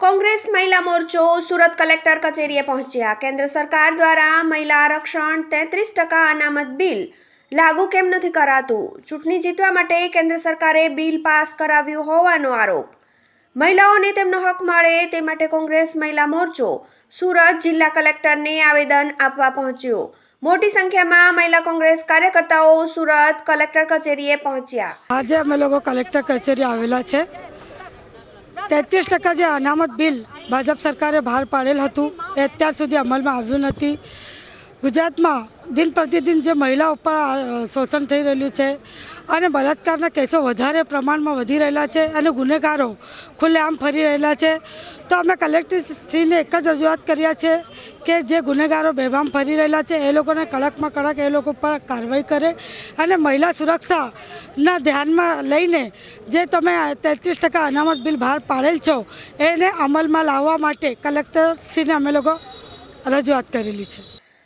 કોંગ્રેસ મહિલા મોરચો સુરત કલેક્ટર કચેરીએ પહોંચ્યા. કેન્દ્ર સરકાર દ્વારા મહિલા આરક્ષણ તેત્રીસ ટકા અનામત બિલ લાગુ કેમ નથી કરાતું? ચૂંટણી જીતવા માટે કેન્દ્ર સરકારે બિલ પાસ કરાવ્યું હોવાનો આરોપ. મહિલાઓને તેમનો હક મળે તે માટે કોંગ્રેસ મહિલા મોરચો સુરત જિલ્લા કલેક્ટરને આવેદન આપવા પહોંચ્યો. મોટી સંખ્યામાં મહિલા કોંગ્રેસ કાર્યકર્તાઓ સુરત કલેક્ટર કચેરીએ પહોંચ્યા. આજે અમે લોકો કલેક્ટર કચેરી આવેલા છે. તેત્રીસ ટકા જે અનામત બિલ ભાજપ સરકારે બહાર પાડેલ હતું એ અત્યાર સુધી અમલમાં આવ્યું નથી. ગુજરાતમાં દિન પ્રતિદિન જે મહિલા ઉપર શોષણ થઈ રહેલું છે અને બળાત્કારના કેસો વધારે પ્રમાણમાં વધી રહેલા છે અને ગુનેગારો ખુલ્લેઆમ ફરી રહેલા છે, તો અમે કલેક્ટરશ્રીને એક જ રજૂઆત કર્યા છે કે જે ગુનેગારો બેભામ ફરી રહેલા છે, એ લોકોને કડકમાં કડક એ લોકો પર કાર્યવાહી કરે અને મહિલા સુરક્ષાના ધ્યાનમાં લઈને જે તમે તેત્રીસ ટકા અનામત બિલ બહાર પાડેલ છો, એને અમલમાં લાવવા માટે કલેક્ટરશ્રીને અમે લોકો રજૂઆત કરેલી છે.